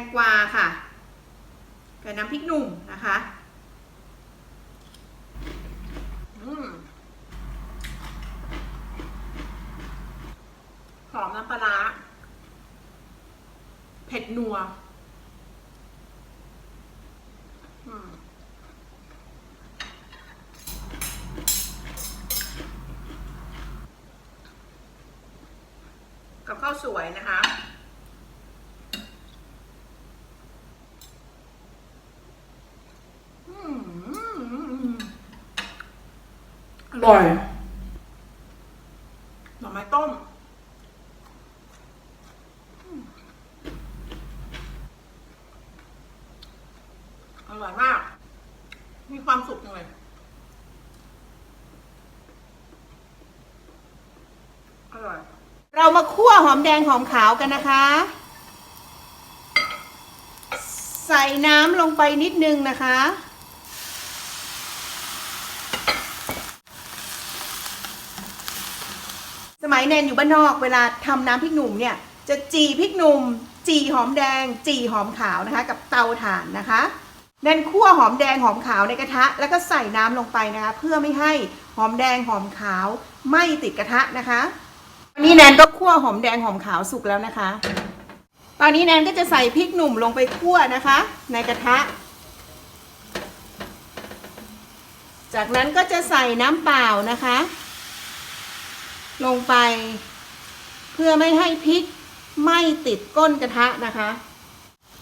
งกวาค่ะกับน้ำพริกหนุ่มนะคะหอมน้ำปลาร้าเผ็ดนัวกับข้าวสวยนะคะ อืม อร่อยหน่อไม้ต้มอืมอร่อยมาก มีความสุขจังเลย อร่อย เรามาคั่วหอมแดงหอมขาวกันนะคะ ใส่น้ำลงไปนิดนึงนะคะ มัยแนนอยู่บ้านนอกเวลาทำน้ำพริกหนุ่มเนี่ยจะจีพริกหนุ่ม จีหอมแดง จีหอมขาวนะคะ กับเตาถ่านนะคะแนนคั่วหอมแดงหอมขาวในกระทะ แล้วก็ใส่น้ำลงไปนะคะ เพื่อไม่ให้หอมแดงหอมขาวไหม้ติดกระทะนะคะตอนนี้แนนก็คั่วหอมแดงหอมขาวสุกแล้วนะคะ ตอนนี้แนนก็จะใส่พริกหนุ่มลงไปคั่วนะคะ ในกระทะ จากนั้นก็จะใส่น้ำเปล่านะคะ ลงไป เพื่อไม่ให้พริกไม้ติดก้นกระทะนะคะ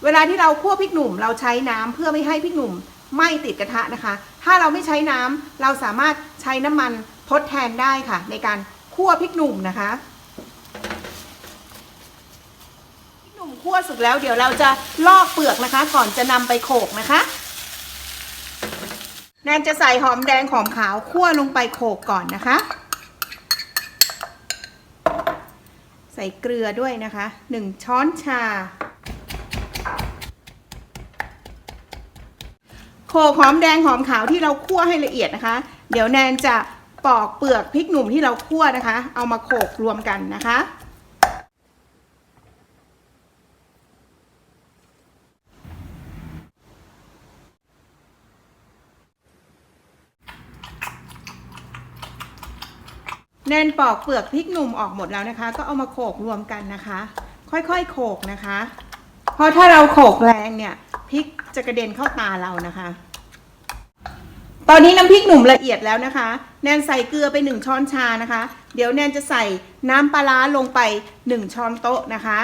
เวลาที่เราคั่วพริกหนุ่มเราใช้น้ำเพื่อไม่ให้พริกหนุ่มไม้ติดกระทะนะคะ ถ้าเราไม่ใช้น้ำเราสามารถใช้น้ำมันทดแทนได้ค่ะ ในการคั่วพริกหนุ่มนะคะพริกหนุ่มคั่วสุกแล้วเดี๋ยวเราจะลอกเปลือกนะคะ ก่อนจะนำไปโขกนะคะแนนจะใส่หอมแดงหอมขาวคั่วลงไปโขกก่อนนะคะ ใส่เกลือด้วยนะคะหนึ่งช้อนชา โขลกหอมแดงหอมขาวที่เราคั่วให้ละเอียดนะคะ เดี๋ยวแนนจะปอกเปลือกพริกหนุ่มที่เราคั่วนะคะ เอามาโขลกรวมกันนะคะ แนนปอกเปลือกพริกหนุ่มออกหมดแล้วนะคะ ก็เอามาโขลกรวมกันนะคะ ค่อยๆโขลกนะคะ เพราะถ้าเราโขลกแรงเนี่ยพริกจะกระเด็นเข้าตาเรานะคะ ตอนนี้น้ำพริกหนุ่มละเอียดแล้วนะคะ แนนใส่เกลือไปหนึ่งช้อนชานะคะ เดี๋ยวแนนจะใส่น้ำปลาร้าลงไปหนึ่งช้อนโต๊ะนะคะ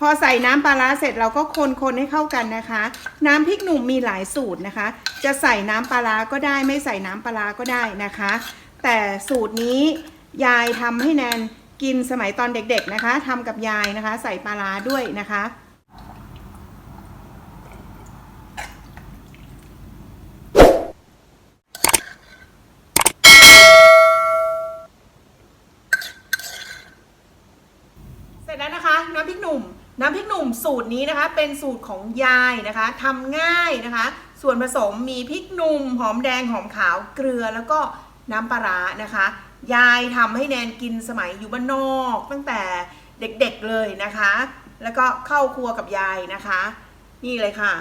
พอใส่น้ำปลาร้าเสร็จเราก็คนๆให้เข้ากันนะคะ น้ำพริกหนุ่มมีหลายสูตรนะคะ จะใส่น้ำปลาร้าก็ได้ ไม่ใส่น้ำปลาร้าก็ได้นะคะ แต่สูตรนี้ยายทำให้แนนกินสมัยตอนเด็กๆนะคะทำกับยายนะคะ ใส่ปลาร้าด้วยนะคะเสร็จแล้วนะคะน้ำพริกหนุ่ม น้ำพริกหนุ่มสูตรนี้นะคะ เป็นสูตรของยายนะคะทำง่ายนะคะ ส่วนผสมมีพริกหนุ่มหอมแดงหอมขาวเกลือแล้วก็น้ำปลาร้านะคะ ยายทำให้แนนกินสมัยอยู่บ้านนอก ตั้งแต่เด็กๆเลยนะคะ แล้วก็เข้าครัวกับยายนะคะ นี่เลยค่ะ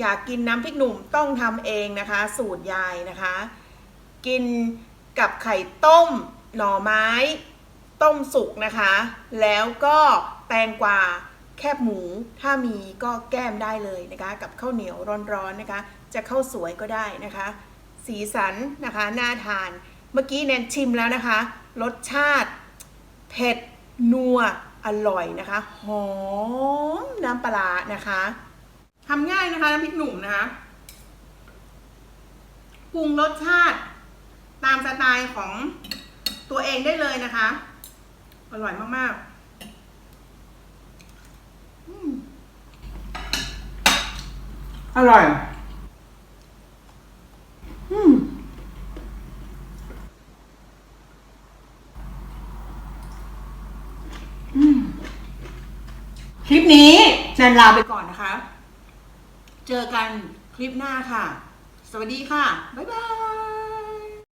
อยากกินน้ำพริกหนุ่มต้องทำเองนะคะ สูตรยายนะคะ กินกับไข่ต้มหน่อไม้ ต้มสุกนะคะ แล้วก็แตงกวา แคบหมูถ้ามีก็แก้มได้เลยนะคะ กับข้าวเหนียวร้อนๆนะคะ จะข้าวสวยก็ได้นะคะ สีสันนะคะน่าทาน เมื่อกี้แนนชิมแล้วนะคะ รสชาติ เผ็ดนัวอร่อยนะคะ หอมน้ำปลาร้านะคะทำง่ายนะคะน้ำพริกหนุ่มนะคะปรุงรสชาติตามสไตล์ของตัวเองได้เลยนะคะ อร่อยมากๆอืม อร่อยอืมอืมคลิปนี้แนนลาไปก่อนนะคะ เจอกันคลิปหน้าค่ะ สวัสดีค่ะ บ๊ายบาย